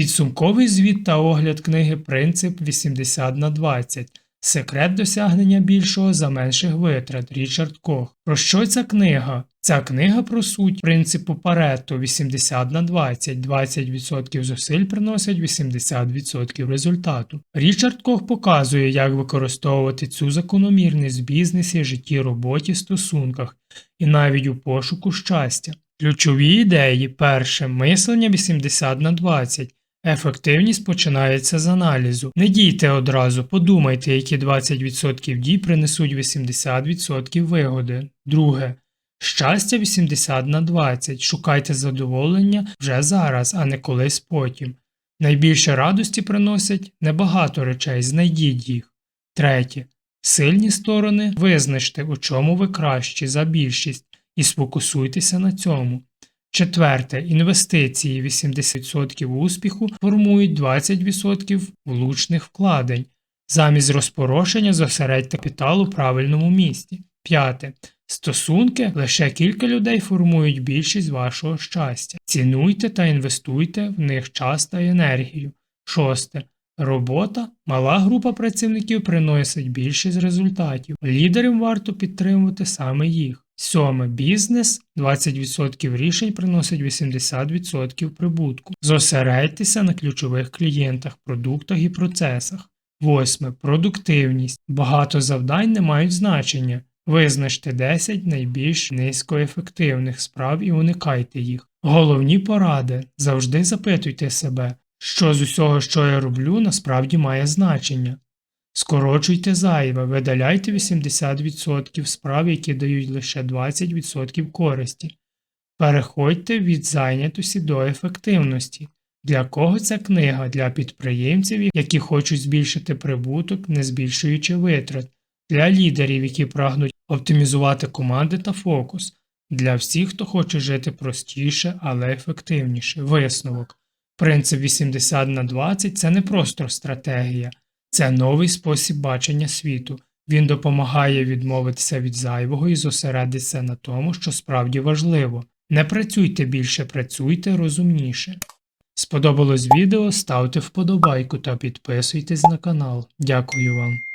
Підсумковий звіт та огляд книги Принцип 80 на 20. Секрет досягнення більшого за менших витрат Річард Кох. Про що ця книга? Ця книга про суть принципу Парето 80 на 20. 20% зусиль приносять 80% результату. Річард Кох показує, як використовувати цю закономірність в бізнесі, житті, роботі, стосунках і навіть у пошуку щастя. Ключові ідеї. Перше. Мислення 80 на 20. Ефективність починається з аналізу. Не дійте одразу, подумайте, які 20% дій принесуть 80% вигоди. Друге. Щастя 80 на 20. Шукайте задоволення вже зараз, а не колись потім. Найбільше радості приносять небагато речей, знайдіть їх. Третє. Сильні сторони визначте, у чому ви кращі за більшість, і сфокусуйтеся на цьому. Четверте. Інвестиції 80% успіху формують 20% влучних вкладень. Замість розпорошення зосередьте капітал у правильному місці. П'яте. Стосунки лише кілька людей формують більшість вашого щастя. Цінуйте та інвестуйте в них час та енергію. Шосте. Робота, мала група працівників приносить більшість результатів. Лідерам варто підтримувати саме їх. Сьоме. Бізнес 20% рішень приносить 80% прибутку. Зосередьтеся на ключових клієнтах, продуктах і процесах. Восьме. Продуктивність. Багато завдань не мають значення. Визначте 10 найбільш низькоефективних справ і уникайте їх. Головні поради. Завжди запитуйте себе, що з усього, що я роблю, насправді має значення. Скорочуйте зайве, видаляйте 80% справ, які дають лише 20% користі. Переходьте від зайнятості до ефективності. Для кого ця книга? Для підприємців, які хочуть збільшити прибуток, не збільшуючи витрат, для лідерів, які прагнуть оптимізувати команди та фокус, для всіх, хто хоче жити простіше, але ефективніше. Висновок. Принцип 80 на 20 це не просто стратегія, це новий спосіб бачення світу. Він допомагає відмовитися від зайвого і зосередитися на тому, що справді важливо. Не працюйте більше, працюйте розумніше. Сподобалось відео, ставте вподобайку та підписуйтесь на канал. Дякую вам.